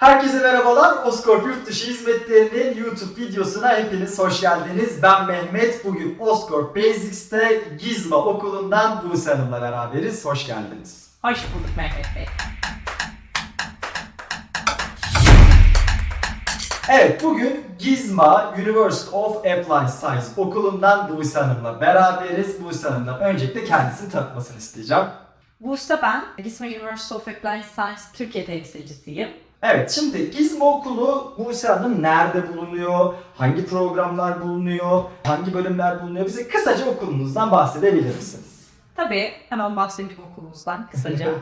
Herkese merhabalar. Oscorp Yurt Dışı Hizmetleri'nin YouTube videosuna hepiniz hoş geldiniz. Ben Mehmet. Bugün Oscorp Basics'te Gizma okulundan Buse Hanım'la beraberiz. Hoş geldiniz. Hoş bulduk Mehmet Bey. Evet bugün Gizma University of Applied Science okulundan Buse Hanım'la beraberiz. Buse Hanım'dan öncelikle kendisini tanıtmasını isteyeceğim. Bursa ben. Gisma University of Applied Science Türkiye temsilcisiyim. Evet şimdi Gizmo okulu Buse Hanım nerede bulunuyor? Hangi programlar bulunuyor? Hangi bölümler bulunuyor? Bize kısaca okulunuzdan bahsedebilir misiniz? Tabii hemen bahsedeyim okulumuzdan kısaca.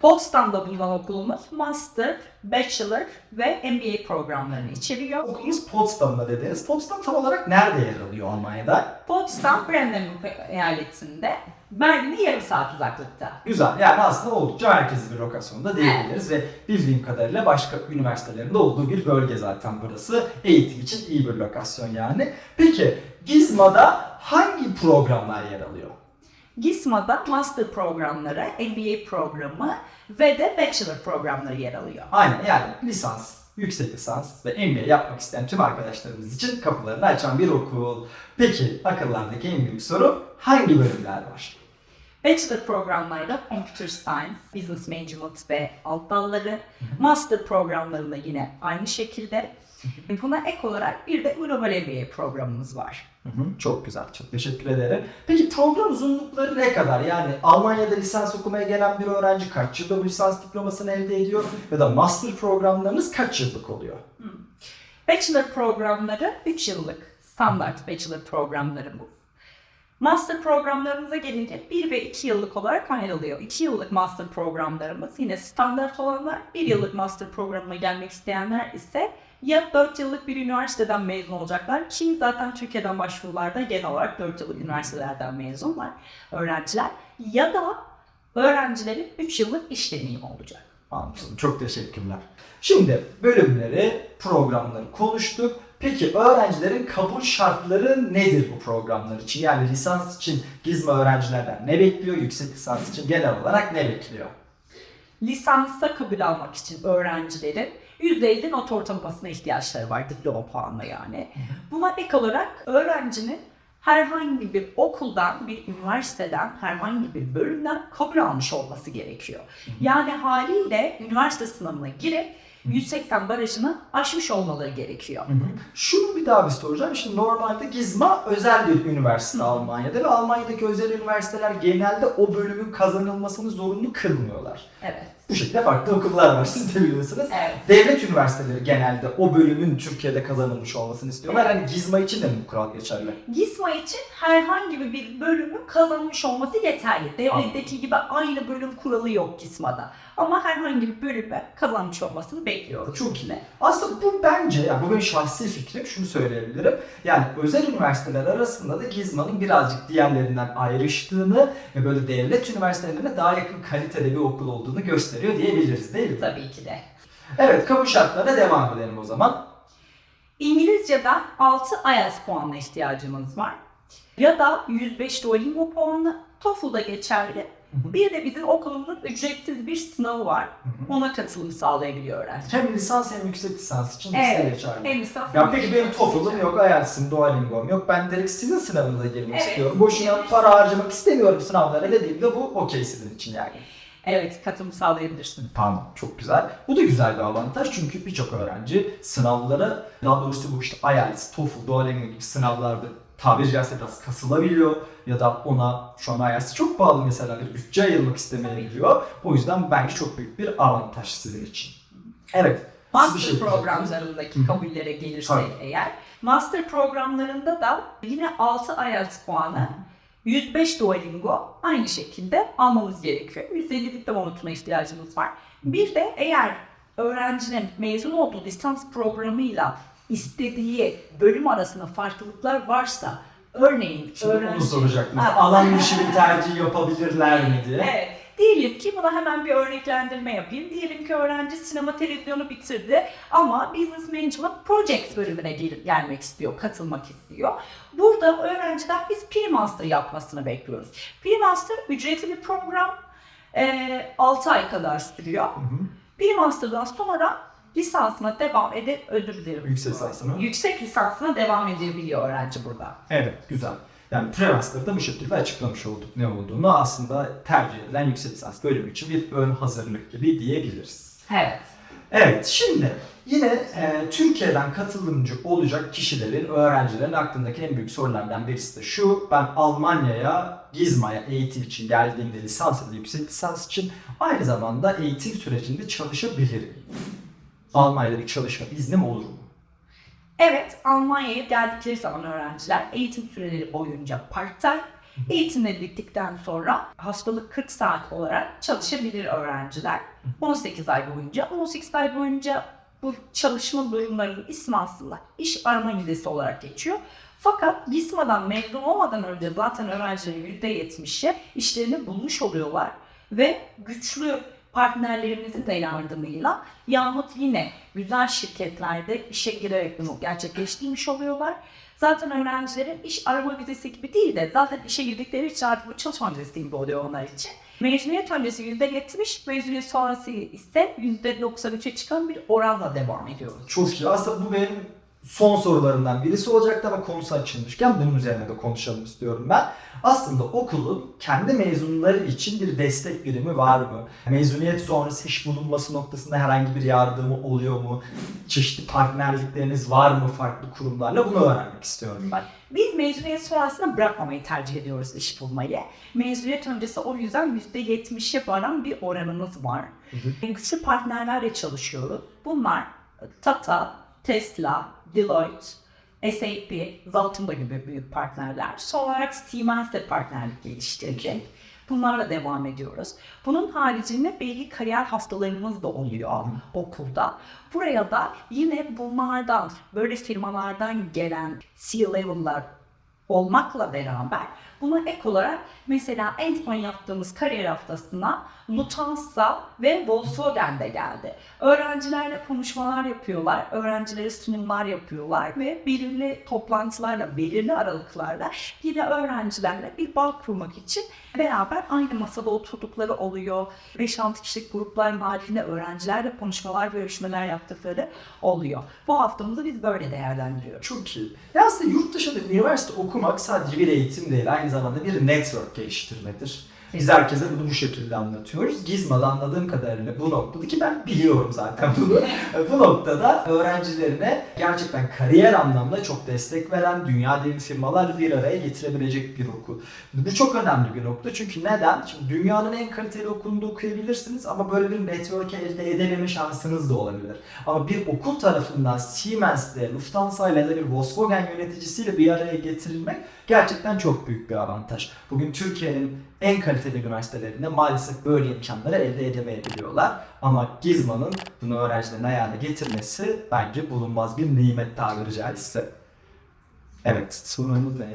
Potsdam'da bulunan okulumuz Master, Bachelor ve MBA programlarını içeriyor. Okulunuz Potsdam'da dediniz. Potsdam tam olarak nerede yer alıyor Almanya'da? Potsdam, Brandenburg eyaletinde Berlin'e yarım saat uzaklıkta. Güzel. Yani aslında oldukça merkezi bir lokasyonda diyebiliriz ve bildiğim kadarıyla başka üniversitelerinde olduğu bir bölge zaten burası. Eğitim için iyi bir lokasyon yani. Peki Gizma'da hangi programlar yer alıyor? Gisma'da Master programları, MBA programı ve de Bachelor programları yer alıyor. Aynen yani lisans, yüksek lisans ve MBA yapmak isteyen tüm arkadaşlarımız için kapılarını açan bir okul. Peki akıllardaki en büyük soru hangi bölümler var? Bachelor programlarda Computer Science, Business Management ve alt dalları, Master programlarında yine aynı şekilde. Buna ek olarak bir de Global MBA programımız var. Hı hı, Çok güzel, çok teşekkür ederim. Peki program uzunlukları ne kadar? Yani Almanya'da lisans okumaya gelen bir öğrenci kaç yılda bu lisans diplomasını elde ediyor? Ya da master programlarınız kaç yıllık oluyor? Bachelor programları 3 yıllık standart bachelor programları bu. Master programlarımıza gelince 1 ve 2 yıllık olarak ayrılıyor. 2 yıllık master programlarımız yine standart olanlar, 1 yıllık master programına gelmek isteyenler ise ya 4 yıllık bir üniversiteden mezun olacaklar ki zaten Türkiye'den başvurularda genel olarak 4 yıllık üniversitelerden mezunlar öğrenciler ya da öğrencilerin 3 yıllık iş deneyimi olacak. Anladım. Çok teşekkürler. Şimdi bölümleri, programları konuştuk. Peki öğrencilerin kabul şartları nedir bu programlar için? Yani lisans için Gizmo öğrencilerden ne bekliyor? Yüksek lisans için genel olarak ne bekliyor? lisansa kabul almak için öğrencilerin %50 not ortalamasına ihtiyaçları var diploma puanla yani. Buna ek olarak öğrencinin herhangi bir okuldan, bir üniversiteden, herhangi bir bölümden kabul almış olması gerekiyor. Yani haliyle üniversite sınavına girip 180 barajını aşmış olmaları gerekiyor. Şunu bir daha bir soracağım. Şimdi normalde Gizma özel bir üniversite Almanya'da ve Almanya'daki özel üniversiteler genelde o bölümün kazanılmasını zorunlu kılmıyorlar. Evet. Bu şekilde farklı okullar var siz de biliyorsunuz. Evet. Devlet üniversiteleri genelde o bölümün Türkiye'de kazanılmış olmasını istiyorlar. Hani Gizma için de mi bu kural geçerli? GİSMA için herhangi bir bölümün kazanmış olması yeterli. Devletteki gibi aynı bölüm kuralı yok GİSMA'da. Ama herhangi bir bölüme kazanmış olmasını bekliyoruz. Çok iyi. Aslında bu bence, yani bu benim şahsi fikrim, şunu söyleyebilirim. Yani özel üniversiteler arasında da Gizma'nın birazcık diğerlerinden ayrıştığını ve böyle devlet üniversitelerine daha yakın kalitede bir okul olduğunu gösteriyor diyebiliriz değil mi? Tabii ki de. Evet, kabul şartlarına devam edelim o zaman. İngilizce'den 6 IELTS puanına ihtiyacımız var. Ya da 105 Duolingo puanı TOEFL'da geçerli. Bir de bizim okulumuzun ücretsiz bir sınavı var. Ona katılım sağlayabiliyor öğrenci. Hem lisans hem yüksek lisans için Evet. listeye geçerli. Hem lisans Ya hem peki benim. TOEFL'ım yok, IELTS'im, Duolingo'm yok. Ben direkt sizin sınavınıza girmek Evet. istiyorum. Boşuna para harcamak istemiyorum sınavlara dediğimde bu okey sizin için yani. Evet katılım sağlayabilirsin. Tamam, çok güzel. Bu da güzel bir avantaj çünkü birçok öğrenci sınavlara, daha doğrusu bu işte IELTS, TOEFL, Duolingo gibi sınavlarda tabiri caizse biraz kasılabiliyor ya da ona şu an IELTS çok pahalı mesela bir bütçe ayırmak istemeyebiliyor. O yüzden bence çok büyük bir avantaj sizin için. Evet. Master şey programlarındaki kabullere gelirsek Tabii. eğer, master programlarında da yine 6 IELTS puanı, 105 Duolingo aynı şekilde almamız gerekiyor. 150 diploma notuna ihtiyacımız var. Bir de eğer öğrencinin mezun olduğu lisans programıyla istediği bölüm arasında farklılıklar varsa, örneğin Şimdi onu öğrenci... soracaktım. Ha. Alan dışı bir tercih yapabilirler mi diye. Evet. Diyelim ki buna hemen bir örneklendirme yapayım. Diyelim ki öğrenci sinema televizyonu bitirdi ama Business Management Project bölümüne gelip gelmek istiyor, katılmak istiyor. Burada öğrenciden biz pre-master yapmasını bekliyoruz. Pre-master ücretli bir program. Ee, 6 ay kadar sürüyor. Hı hı. Pre-master'dan sonra lisansına devam edip özür dilerim. Yüksek lisansına. Yüksek lisansına devam edebiliyor öğrenci burada. Evet, güzel. Yani pre-master'da bu şekilde açıklamış olduk ne olduğunu. Aslında tercih edilen yüksek lisans bölümü için bir ön hazırlık gibi diyebiliriz. Evet. Evet, şimdi yine e, Türkiye'den katılımcı olacak kişilerin, öğrencilerin aklındaki en büyük sorulardan birisi de şu. Ben Almanya'ya, Gizma'ya eğitim için geldiğimde lisans ya da yüksek lisans için aynı zamanda eğitim sürecinde çalışabilir miyim? Almanya'da bir çalışma iznim olur mu? Evet, Almanya'ya geldikleri zaman öğrenciler eğitim süreleri boyunca part-time, eğitimleri bittikten sonra hastalık 40 saat olarak çalışabilir öğrenciler. 18 ay boyunca. 18 ay boyunca bu çalışma bölümlerinin ismi aslında iş arama vizesi olarak geçiyor. Fakat GİSMA'dan mezun olmadan önce zaten öğrencilerin %70'i işlerini bulmuş oluyorlar. Ve güçlü partnerlerimizin de yardımıyla yahut yine güzel şirketlerde işe girerek bunu gerçekleştirmiş oluyorlar. Zaten öğrencilerin iş arama vizesi gibi değil de zaten işe girdikleri için artık bu çalışma vizesi gibi oluyor onlar için. Mezuniyet öncesi %70, mezuniyet sonrası ise %93'e çıkan bir oranla devam ediyoruz. Çok iyi. Aslında bu benim son sorularımdan birisi olacaktı ama konusu açılmışken bunun üzerine de konuşalım istiyorum ben. Aslında okulun kendi mezunları için bir destek birimi var mı? Mezuniyet sonrası iş bulunması noktasında herhangi bir yardımı oluyor mu? Çeşitli partnerlikleriniz var mı farklı kurumlarla? Bunu öğrenmek istiyorum ben. Biz mezuniyet sonrasında bırakmamayı tercih ediyoruz iş bulmayı. Mezuniyet öncesi o yüzden %70'e varan bir oranımız var. Güçlü partnerlerle çalışıyoruz. Bunlar Tata, Tesla, Deloitte, SAP, Zaltımba gibi büyük partnerler. Son olarak Siemens de partnerlik geliştirecek. Bunlarla devam ediyoruz. Bunun haricinde belli kariyer haftalarımız da oluyor okulda. Buraya da yine bunlardan, böyle firmalardan gelen C-level'lar olmakla beraber buna ek olarak mesela en son yaptığımız kariyer haftasına Lufthansa ve Volkswagen de geldi. Öğrencilerle konuşmalar yapıyorlar, öğrencilere sunumlar yapıyorlar ve belirli toplantılarla, belirli aralıklarla yine öğrencilerle bir bağ kurmak için beraber aynı masada oturdukları oluyor. 5-6 kişilik gruplar halinde öğrencilerle konuşmalar, görüşmeler yaptıkları oluyor. Bu haftamızı biz böyle değerlendiriyoruz. Çok iyi. Ya aslında yurt dışında üniversite okumak sadece bir eğitim değil, aynı zamanda bir network geliştirmedir. Biz herkese bunu bu şekilde anlatıyoruz. Gizma'da anladığım kadarıyla bu noktada ki ben biliyorum zaten bunu. bu noktada öğrencilerine gerçekten kariyer anlamda çok destek veren dünya devi firmalar bir araya getirebilecek bir okul. Bu çok önemli bir nokta çünkü neden? Şimdi dünyanın en kaliteli okulunda okuyabilirsiniz ama böyle bir network elde edememe şansınız da olabilir. Ama bir okul tarafından Siemens'le, Lufthansa ile ya da bir Volkswagen yöneticisiyle bir araya getirilmek gerçekten çok büyük bir avantaj. Bugün Türkiye'nin en kaliteli üniversitelerinde maalesef böyle imkanları elde edemeyebiliyorlar. Ama Gizma'nın bunu öğrencilerin ayağına getirmesi bence bulunmaz bir nimet tabiri caizse. Evet, sorunumuz ne?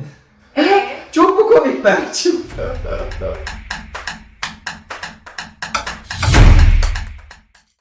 Çok mu komik Berk'cim?